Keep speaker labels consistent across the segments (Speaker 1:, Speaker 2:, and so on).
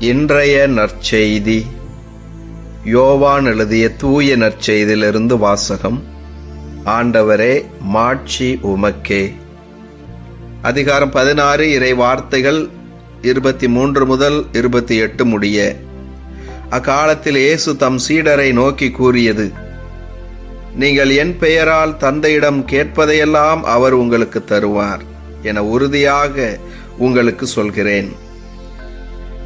Speaker 1: இன்றைய நற்செய்தி. யோவான் எழுதிய தூய நற்செய்தியிலிருந்து வாசகம். ஆண்டவரே மாட்சி உமக்கே. அதிகாரம் பதினாறு இறை வார்த்தைகள் இருபத்தி மூன்று முதல் இருபத்தி எட்டு முடிய. அக்காலத்தில் இயேசு தம் சீடரை நோக்கி கூறியது நீங்கள் என் பெயரால் தந்தையிடம் கேட்பதையெல்லாம் அவர் உங்களுக்கு தருவார் என உறுதியாக உங்களுக்கு சொல்கிறேன்.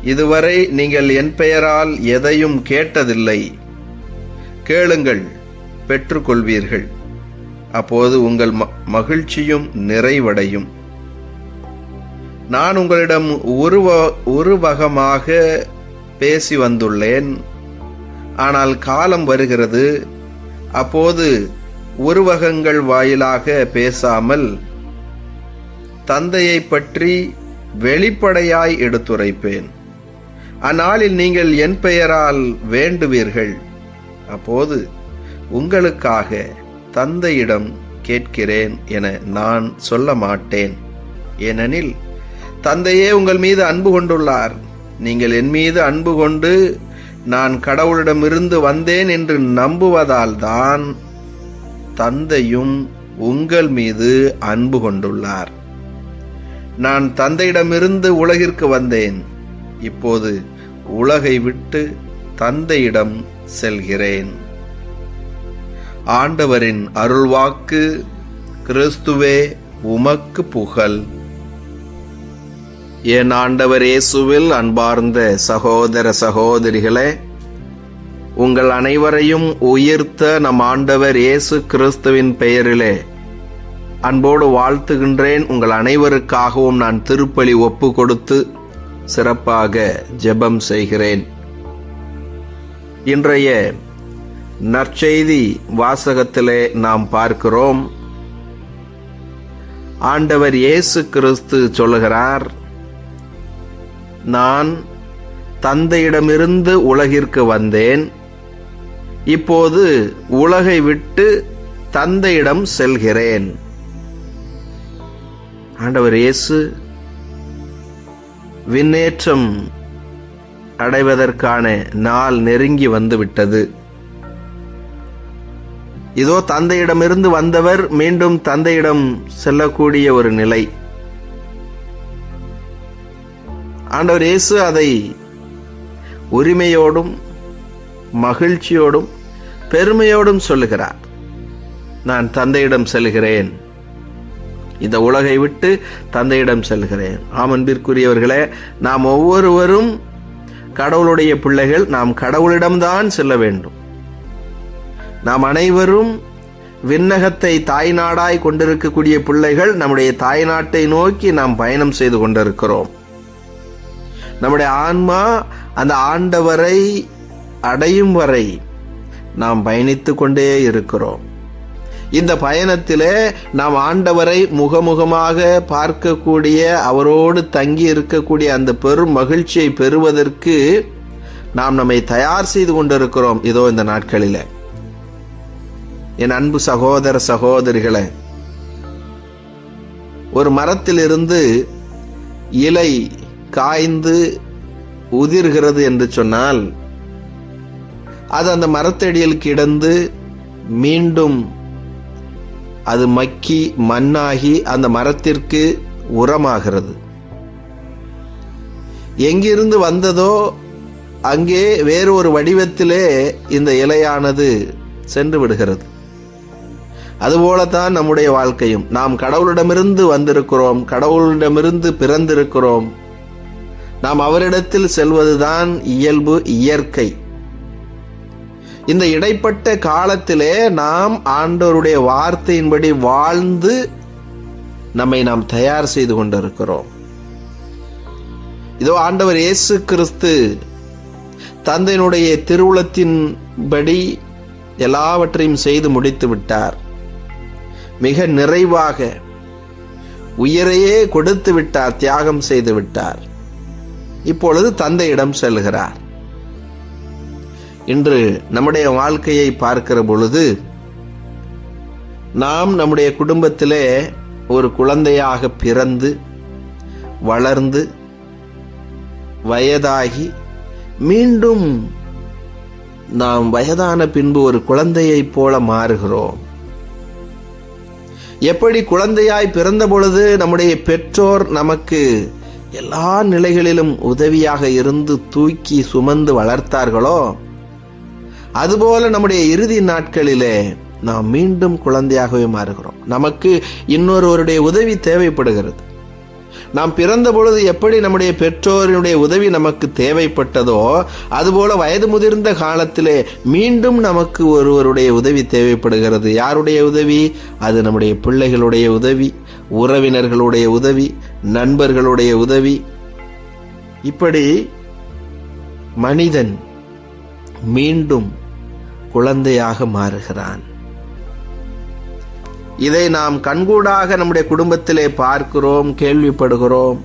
Speaker 1: இதுவரை நீங்கள் என் பெயரால் எதையும் கேட்டதில்லை. கேளுங்கள் பெற்றுக்கொள்வீர்கள். அப்போது உங்கள் ம- மகிழ்ச்சியும் நிறைவடையும். நான் உங்களிடம் உருவ உருவகமாக பேசி வந்துள்ளேன். ஆனால் காலம் வருகிறது. அப்போது உருவகங்கள் வாயிலாக பேசாமல் தந்தையை பற்றி வெளிப்படையாய் எடுத்துரைப்பேன். அந்நாளில் நீங்கள் என் பெயரால் வேண்டுவீர்கள். அப்போது உங்களுக்காக தந்தையிடம் கேட்கிறேன் என நான் சொல்ல மாட்டேன். ஏனெனில் தந்தையே உங்கள் மீது அன்பு கொண்டுள்ளார். நீங்கள் என் மீது அன்பு கொண்டு நான் கடவுளிடமிருந்து வந்தேன் என்று நம்புவதால் தான் தந்தையும் உங்கள் மீது அன்பு கொண்டுள்ளார். நான் தந்தையிடமிருந்து உலகிற்கு வந்தேன். இப்போது உலகை விட்டு தந்தையிடம் செல்கிறேன். ஆண்டவரின் அருள்வாக்கு கிறிஸ்துவே உமக்கு புகழ். என் ஆண்டவர் இயேசுவில் அன்பார்ந்த சகோதர சகோதரிகளே உங்கள் அனைவரையும் உயிர்த்த நம் ஆண்டவர் இயேசு கிறிஸ்துவின் பெயரிலே அன்போடு வாழ்த்துகின்றேன். உங்கள் அனைவருக்காகவும் நான் திருப்பலி ஒப்பு கொடுத்து சிறப்பாக ஜெபம் செய்கிறேன். இன்றைய நற்செய்தி வாசகத்திலே நாம் பார்க்கிறோம். ஆண்டவர் இயேசு கிறிஸ்து சொல்லுகிறார் நான் தந்தையிடமிருந்து உலகிற்கு வந்தேன். இப்போது உலகை விட்டு தந்தையிடம் செல்கிறேன். ஆண்டவர் இயேசு விண்ணேற்றம் அடைவதற்கான நாள் நெருங்கி வந்துவிட்டது. இதோ தந்தையிடமிருந்து வந்தவர் மீண்டும் தந்தையிடம் செல்லக்கூடிய ஒரு நிலை. ஆண்டவர் இயேசு அதை உரிமையோடும் மகிழ்ச்சியோடும் பெருமையோடும் சொல்லுகிறார். நான் தந்தையிடம் செல்கிறேன். இந்த உலகை விட்டு தந்தையிடம் செல்கிறேன். ஆமன்பிற்குரியவர்களே நாம் ஒவ்வொருவரும் கடவுளுடைய பிள்ளைகள் நாம் கடவுளிடம்தான் செல்ல வேண்டும். நாம் அனைவரும் விண்ணகத்தை தாய் நாடாய் கொண்டிருக்கக்கூடிய பிள்ளைகள் நம்முடைய தாய்நாட்டை நோக்கி நாம் பயணம் செய்து கொண்டிருக்கிறோம். நம்முடைய ஆன்மா அந்த ஆண்டவரை அடையும் வரை நாம் பயணித்து கொண்டே இருக்கிறோம். இந்த பயணத்திலே நாம் ஆண்டவரை முகமுகமாக பார்க்கக்கூடிய அவரோடு தங்கி இருக்கக்கூடிய அந்த பெரும் மகிழ்ச்சியை பெறுவதற்கு நாம் நம்மை தயார் செய்து கொண்டிருக்கிறோம். இதோ இந்த நாட்களில். என் அன்பு சகோதர சகோதரிகளை ஒரு மரத்திலிருந்து இலை காய்ந்து உதிர்கிறது என்று சொன்னால் அது அந்த மரத்தடியில் கிடந்து மீண்டும் அது மக்கி மண்ணாகி அந்த மரத்திற்கு உரமாகிறது. எங்கிருந்து வந்ததோ அங்கே வேறு ஒரு வடிவத்திலே இந்த இலையானது சென்று விடுகிறது. அதுபோலத்தான் நம்முடைய வாழ்க்கையும். நாம் கடவுளிடமிருந்து வந்திருக்கிறோம் கடவுளிடமிருந்து பிறந்திருக்கிறோம். நாம் அவரிடத்தில் செல்வதுதான் இயல்பு இயற்கை. இந்த இடைப்பட்ட காலத்திலே நாம் ஆண்டவருடைய வார்த்தையின்படி வாழ்ந்து நம்மை நாம் தயார் செய்து கொண்டிருக்கிறோம். இதோ ஆண்டவர் இயேசு கிறிஸ்து தந்தையினுடைய திருவுளத்தின்படி எல்லாவற்றையும் செய்து முடித்து விட்டார். மிக நிறைவாக உயிரையே கொடுத்து விட்டார் தியாகம் செய்து விட்டார். இப்பொழுது தந்தையிடம் செல்கிறார். இன்று நம்முடைய வாழ்க்கையை பார்க்கிற பொழுது நாம் நம்முடைய குடும்பத்திலே ஒரு குழந்தையாக பிறந்து வளர்ந்து வயதாகி மீண்டும் நாம் வயதான பின்பு ஒரு குழந்தையைப் போல மாறுகிறோம். எப்படி குழந்தையாய் பிறந்த பொழுது நம்முடைய பெற்றோர் நமக்கு எல்லா நிலைகளிலும் உதவியாக இருந்து தூக்கி சுமந்து வளர்த்தார்களோ அதுபோல நம்முடைய இறுதி நாட்களிலே நாம் மீண்டும் குழந்தையாகவே மாறுகிறோம். நமக்கு இன்னொருவருடைய உதவி தேவைப்படுகிறது. நாம் பிறந்த பொழுது எப்படி நம்முடைய பெற்றோரினுடைய உதவி நமக்கு தேவைப்பட்டதோ அதுபோல வயது முதிர்ந்த காலத்திலே மீண்டும் நமக்கு ஒருவருடைய உதவி தேவைப்படுகிறது. யாருடைய உதவி? அது நம்முடைய பிள்ளைகளுடைய உதவி உறவினர்களுடைய உதவி நண்பர்களுடைய உதவி. இப்படி மனிதன் மீண்டும் குழந்தையாக மாறுகிறான். இதை நாம் கண்கூடாக நம்முடைய குடும்பத்திலே பார்க்கிறோம் கேள்விப்படுகிறோம்.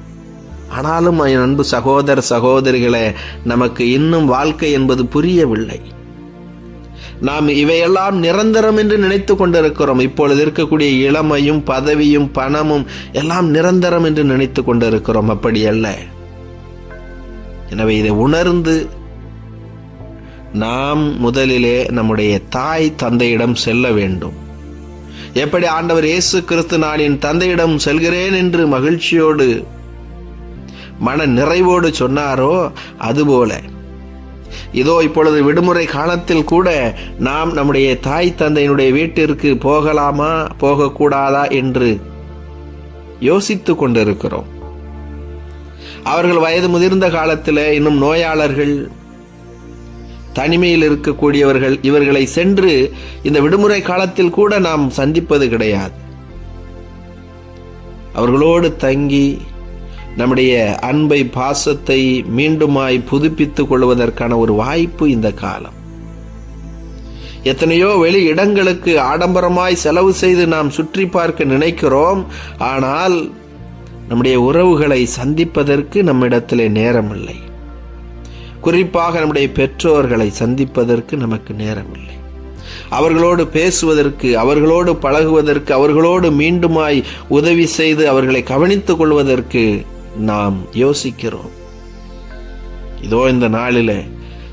Speaker 1: ஆனாலும் என் அன்பு சகோதர சகோதரிகளே நமக்கு இன்னும் வாழ்க்கை என்பது புரியவில்லை. நாம் இவையெல்லாம் நிரந்தரம் என்று நினைத்து கொண்டிருக்கிறோம். இப்பொழுது இருக்கக்கூடிய இளமையும் பதவியும் பணமும் எல்லாம் நிரந்தரம் என்று நினைத்து கொண்டிருக்கிறோம். அப்படி அல்ல. எனவே இதை உணர்ந்து நாம் முதலிலே நம்முடைய தாய் தந்தையிடம் செல்ல வேண்டும். எப்படி ஆண்டவர் இயேசு கிறிஸ்து நான் என் தந்தையிடம் செல்கிறேன் என்று மகிழ்ச்சியோடு மன நிறைவோடு சொன்னாரோ அதுபோல. இதோ இப்பொழுது விடுமுறை காலத்தில் கூட நாம் நம்முடைய தாய் தந்தையினுடைய வீட்டிற்கு போகலாமா போகக்கூடாதா என்று யோசித்து கொண்டிருக்கிறோம். அவர்கள் வயது முதிர்ந்த காலத்தில் இன்னும் நோயாளர்கள் தனிமையில் இருக்கக்கூடியவர்கள் இவர்களை சென்று இந்த விடுமுறை காலத்தில் கூட நாம் சந்திப்பது கிடையாது. அவர்களோடு தங்கி நம்முடைய அன்பை பாசத்தை மீண்டுமாய் புதுப்பித்துக் கொள்வதற்கான ஒரு வாய்ப்பு இந்த காலம். எத்தனையோ வெளி இடங்களுக்கு ஆடம்பரமாய் செலவு செய்து நாம் சுற்றி பார்க்க நினைக்கிறோம். ஆனால் நம்முடைய உறவுகளை சந்திப்பதற்கு நம்மிடத்திலே நேரமில்லை. குறிப்பாக நம்முடைய பெற்றோர்களை சந்திப்பதற்கு நமக்கு நேரமில்லை. அவர்களோடு பேசுவதற்கு அவர்களோடு பழகுவதற்கு அவர்களோடு மீண்டுமாய் உதவி செய்து அவர்களை கவனித்துக் கொள்வதற்கு நாம் யோசிக்கிறோம். இதோ இந்த நாளிலே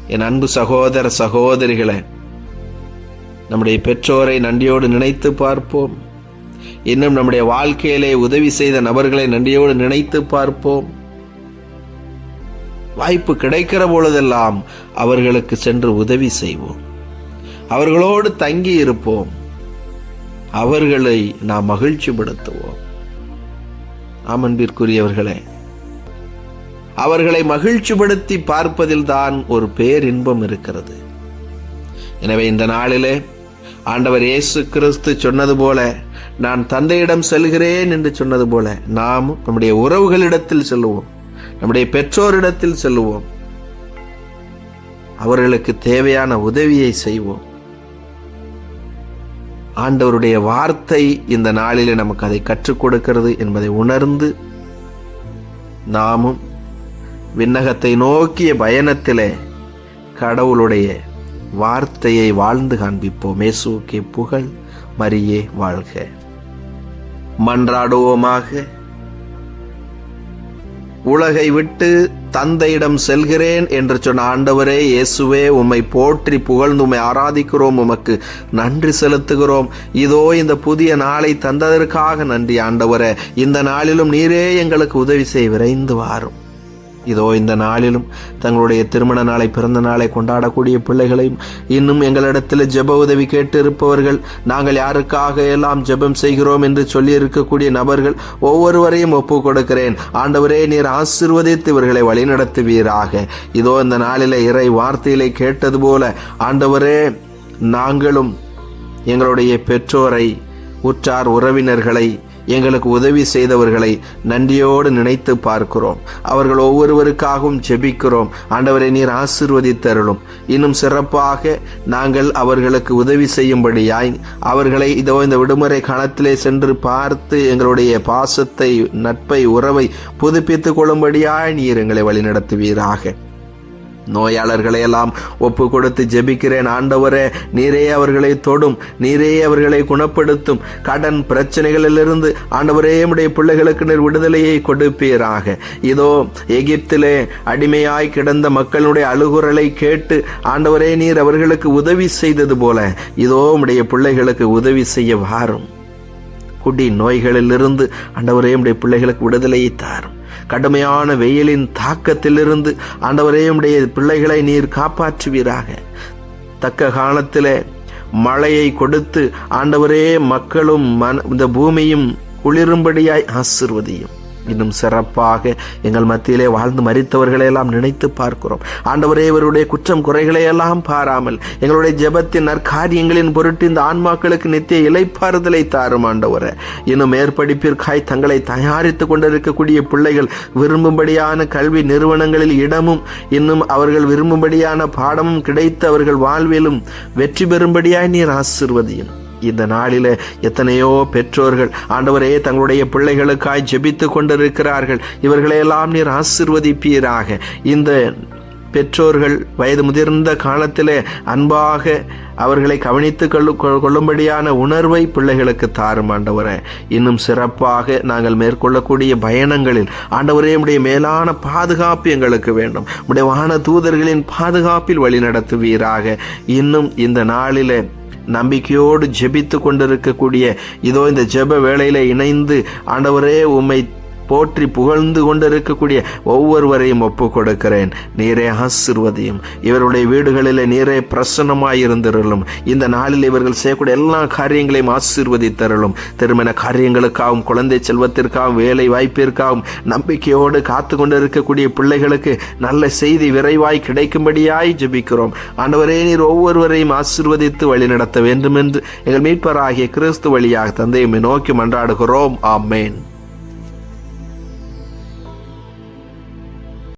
Speaker 1: என் அன்பு சகோதர சகோதரிகளை நம்முடைய பெற்றோரை நன்றியோடு நினைத்து பார்ப்போம். இன்னும் நம்முடைய வாழ்க்கையிலே உதவி செய்த நபர்களை நன்றியோடு நினைத்து பார்ப்போம். வாய்ப்பு கிடைக்கிற பொழுதெல்லாம் அவர்களுக்கு சென்று உதவி செய்வோம். அவர்களோடு தங்கி இருப்போம். அவர்களை நாம் மகிழ்ச்சிப்படுத்துவோம். ஆமன்பிற்குரியவர்களே அவர்களை மகிழ்ச்சிப்படுத்தி பார்ப்பதில் தான் ஒரு பேரின்பம் இருக்கிறது. எனவே இந்த நாளிலே ஆண்டவர் இயேசு கிறிஸ்து சொன்னது போல நான் தந்தையிடம் செல்கிறேன் என்று சொன்னது போல நாம் நம்முடைய உறவுகளிடத்தில் செல்லுவோம். நம்முடைய பெற்றோரிடத்தில் செல்லுவோம். அவர்களுக்கு தேவையான உதவியை செய்வோம். ஆண்டவருடைய வார்த்தை இந்த நாளிலே நமக்கு அதை கற்றுக் கொடுக்கிறது என்பதை உணர்ந்து நாமும் விண்ணகத்தை நோக்கிய பயணத்திலே கடவுளுடைய வார்த்தையை வாழ்ந்து காண்பிப்போம். இயேசுக்கே புகழ் மரியே வாழ்க. மன்றாடுவோமாக. உலகை விட்டு தந்தையிடம் செல்கிறேன் என்று சொன்ன ஆண்டவரே இயேசுவே உம்மை போற்றி புகழ்ந்து உம்மை ஆராதிக்கிறோம் உமக்கு நன்றி செலுத்துகிறோம். இதோ இந்த புதிய நாளை தந்ததற்காக நன்றி ஆண்டவரே. இந்த நாளிலும் நீரே எங்களுக்கு உதவி செய்ய விரைந்து வாரும். இதோ இந்த நாளிலும் தங்களுடைய திருமண நாளை பிறந்த நாளை கொண்டாடக்கூடிய பிள்ளைகளையும் இன்னும் எங்களிடத்தில் ஜெப உதவி கேட்டு இருப்பவர்கள் நாங்கள் யாருக்காக எல்லாம் ஜெபம் செய்கிறோம் என்று சொல்லி இருக்கக்கூடிய நபர்கள் ஒவ்வொருவரையும் ஒப்பு கொடுக்கிறேன். ஆண்டவரே நீர் ஆசிர்வதித்து இவர்களை வழிநடத்துவீராக. இதோ இந்த நாளிலே இறை வார்த்தையிலே கேட்டது போல ஆண்டவரே நாங்களும் எங்களுடைய பெற்றோரை உற்றார் உறவினர்களை எங்களுக்கு உதவி செய்தவர்களை நன்றியோடு நினைத்து பார்க்கிறோம். அவர்கள் ஒவ்வொருவருக்காகவும் ஜெபிக்கிறோம். ஆண்டவரை நீர் ஆசிர்வதித்தருளும். இன்னும் சிறப்பாக நாங்கள் அவர்களுக்கு உதவி செய்யும்படியாய் அவர்களை இதோ இந்த விடுமுறை காலத்திலே சென்று பார்த்து எங்களுடைய பாசத்தை நட்பை உறவை புதுப்பித்துக் கொள்ளும்படியாய் நீர் எங்களை வழிநடத்துவீராக. நோயாளர்களையெல்லாம் ஒப்பு கொடுத்து ஜெபிக்கிறேன் ஆண்டவரே. நீரே அவர்களை தொடும் நீரே அவர்களை குணப்படுத்தும். கடன் பிரச்சனைகளிலிருந்து ஆண்டவரே உடைய பிள்ளைகளுக்கு நீர் விடுதலையை கொடுப்பீராக. இதோ எகிப்திலே அடிமையாய் கிடந்த மக்களுடைய அழுகுரலை கேட்டு ஆண்டவரே நீர் அவர்களுக்கு உதவி செய்தது போல இதோ உடைய பிள்ளைகளுக்கு உதவி செய்ய வாரும். குடி நோய்களிலிருந்து ஆண்டவரே உடைய பிள்ளைகளுக்கு விடுதலையை தாரும். கடுமையான வெயிலின் தாக்கத்திலிருந்து ஆண்டவரே உடைய பிள்ளைகளை நீர் காப்பாற்றுவீராக. தக்க காலத்தில் மழையை கொடுத்து ஆண்டவரே மக்களும் மன இந்த பூமியும் குளிரும்படியாய் ஆசிர்வதியும். இன்னும் சிறப்பாக எங்கள் மத்தியிலே வாழ்ந்து மறித்தவர்களையெல்லாம் நினைத்து பார்க்கிறோம். ஆண்டவரே இவருடைய குற்றம் குறைகளை எல்லாம் பாராமல் எங்களுடைய ஜெபத்தின் நற்காரியங்களின் பொருட்டு இந்த ஆன்மாக்களுக்கு நித்திய இலைப்பாறுதலை தாரும் ஆண்டவரே. இன்னும் மேற்படிப்பிற்காய் தங்களை தயாரித்து கொண்டிருக்கக்கூடிய பிள்ளைகள் விரும்பும்படியான கல்வி நிறுவனங்களில் இடமும் இன்னும் அவர்கள் விரும்பும்படியான பாடமும் கிடைத்து அவர்கள் வாழ்விலும் வெற்றி பெறும்படியாய் நீர் ஆசிர்வதியும். இந்த நாளில் எத்தனையோ பெற்றோர்கள் ஆண்டவரே தங்களுடைய பிள்ளைகளுக்காய் ஜெபித்து கொண்டிருக்கிறார்கள். இவர்களையெல்லாம் நீர் ஆசிர்வதிப்பீராக. இந்த பெற்றோர்கள் வயது முதிர்ந்த காலத்திலே அன்பாக அவர்களை கவனித்து கொள்ளு கொள்ளும்படியான உணர்வை பிள்ளைகளுக்கு தாரும் ஆண்டவரே. இன்னும் சிறப்பாக நாங்கள் மேற்கொள்ளக்கூடிய பயணங்களில் ஆண்டவரே உடைய மேலான பாதுகாப்பு எங்களுக்கு வேண்டும். உடைய வான தூதர்களின் பாதுகாப்பில் வழிநடத்துவீராக. இன்னும் இந்த நாளில் நம்பிக்கையோடு ஜெபித்து கொண்டிருக்கக்கூடிய இதோ இந்த ஜெப வேளையில இணைந்து ஆண்டவரே உம்மை போற்றி புகழ்ந்து கொண்டிருக்கக்கூடிய ஒவ்வொருவரையும் ஒப்பு கொடுக்கிறேன் நீரே ஆசிர்வதியும். இவருடைய வீடுகளில் நீரே பிரசன்னமாயிருந்திருளும். இந்த நாளில் இவர்கள் செய்யக்கூடிய எல்லா காரியங்களையும் ஆசீர்வதித்தருளும். திருமண காரியங்களுக்காகவும் குழந்தை செல்வத்திற்காகவும் வேலை வாய்ப்பிற்காகவும் நம்பிக்கையோடு காத்து கொண்டிருக்கக்கூடிய பிள்ளைகளுக்கு நல்ல செய்தி விரைவாய் கிடைக்கும்படியாய் ஜபிக்கிறோம். ஆண்டவரே நீர் ஒவ்வொருவரையும் ஆசீர்வதித்து வழிநடத்த வேண்டும் என்று எங்கள் மீட்பராகிய கிறிஸ்து வழியாக தந்தையுமே நோக்கி மன்றாடுகிறோம். ஆமேன்.